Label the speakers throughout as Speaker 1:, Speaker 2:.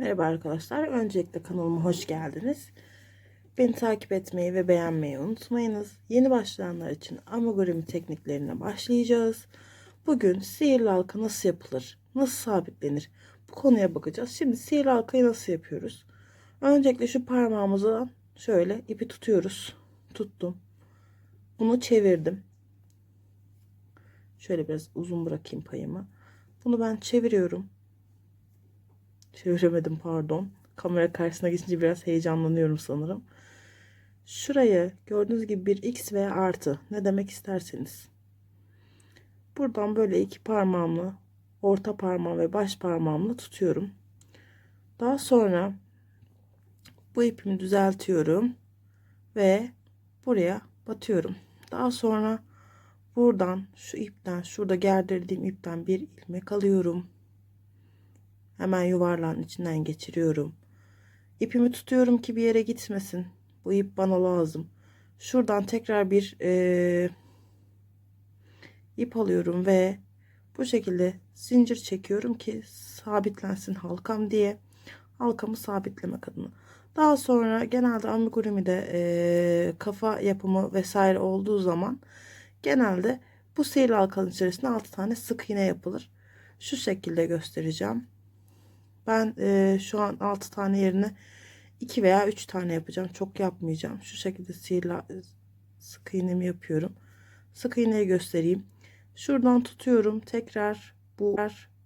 Speaker 1: Merhaba arkadaşlar. Öncelikle kanalıma hoş geldiniz. Beni takip etmeyi ve beğenmeyi unutmayınız. Yeni başlayanlar için amigurumi tekniklerine başlayacağız. Bugün sihirli halka nasıl yapılır? Nasıl sabitlenir? Bu konuya bakacağız. Şimdi sihirli halkayı nasıl yapıyoruz? Öncelikle şu parmağımızdan şöyle ipi tutuyoruz. Tuttum. Bunu çevirdim. Şöyle biraz uzun bırakayım payımı. Bunu ben çeviriyorum. Çeviremedim pardon. Kamera karşısına geçince biraz heyecanlanıyorum sanırım. Şurayı gördüğünüz gibi bir x veya artı ne demek isterseniz. Buradan böyle iki parmağımla orta parmağım ve baş parmağımla tutuyorum. Daha sonra bu ipimi düzeltiyorum ve buraya batıyorum. Daha sonra buradan şu ipten şurada gerdirdiğim ipten bir ilmek alıyorum. Hemen yuvarlağın içinden geçiriyorum. İpimi tutuyorum ki bir yere gitmesin. Bu ip bana lazım. Şuradan tekrar bir e, ip alıyorum ve bu şekilde zincir çekiyorum ki sabitlensin halkam diye. Halkamı sabitlemek adına. Daha sonra genelde amigurumi'de e, kafa yapımı vesaire olduğu zaman genelde bu sihirli halkanın içerisinde 6 tane sık iğne yapılır. Şu şekilde göstereceğim. Ben e, şu an 6 tane yerine 2 veya 3 tane yapacağım. Çok yapmayacağım. Şu şekilde sihirli sık iğnemi yapıyorum. Sık iğneyi göstereyim. Şuradan tutuyorum. Tekrar bu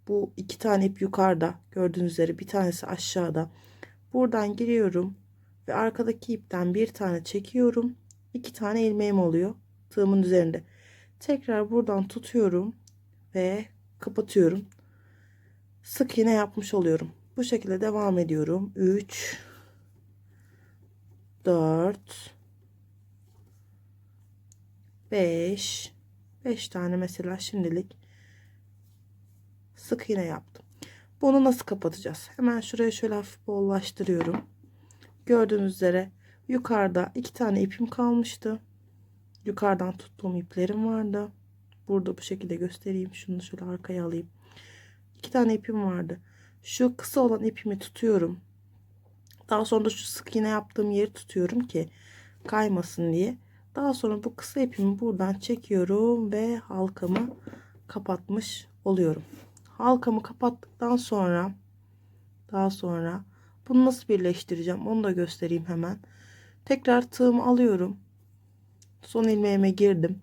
Speaker 1: bu iki tane ip yukarıda. Gördüğünüz üzere bir tanesi aşağıda. Buradan giriyorum ve arkadaki ipten bir tane çekiyorum. İki tane ilmeğim oluyor. Tığımın üzerinde. Tekrar buradan tutuyorum ve kapatıyorum sık iğne yapmış oluyorum. Bu şekilde devam ediyorum. 3 4 5 5 tane mesela şimdilik sık iğne yaptım. Bunu nasıl kapatacağız? Hemen şuraya şöyle hafif bollaştırıyorum. Gördüğünüz üzere yukarıda iki tane ipim kalmıştı. Yukarıdan tuttuğum iplerim vardı. Burada bu şekilde göstereyim. Şunu şöyle arkaya alayım iki tane ipim vardı. Şu kısa olan ipimi tutuyorum. Daha sonra da şu sık iğne yaptığım yeri tutuyorum ki kaymasın diye. Daha sonra bu kısa ipimi buradan çekiyorum ve halkamı kapatmış oluyorum. Halkamı kapattıktan sonra daha sonra bunu nasıl birleştireceğim onu da göstereyim hemen. Tekrar tığımı alıyorum. Son ilmeğime girdim.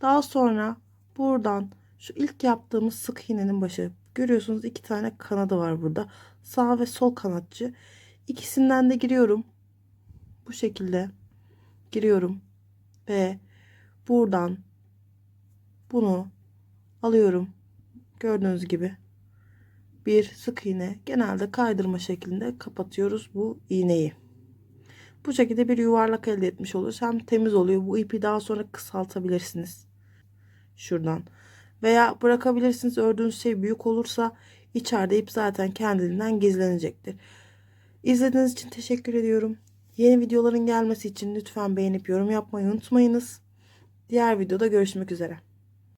Speaker 1: Daha sonra buradan şu ilk yaptığımız sık iğnenin başı Görüyorsunuz iki tane kanadı var burada. Sağ ve sol kanatçı. İkisinden de giriyorum. Bu şekilde giriyorum. Ve buradan bunu alıyorum. Gördüğünüz gibi bir sık iğne genelde kaydırma şeklinde kapatıyoruz bu iğneyi. Bu şekilde bir yuvarlak elde etmiş oluyoruz. Hem temiz oluyor. Bu ipi daha sonra kısaltabilirsiniz. Şuradan. Veya bırakabilirsiniz ördüğünüz şey büyük olursa içeride ip zaten kendiliğinden gizlenecektir. İzlediğiniz için teşekkür ediyorum. Yeni videoların gelmesi için lütfen beğenip yorum yapmayı unutmayınız. Diğer videoda görüşmek üzere.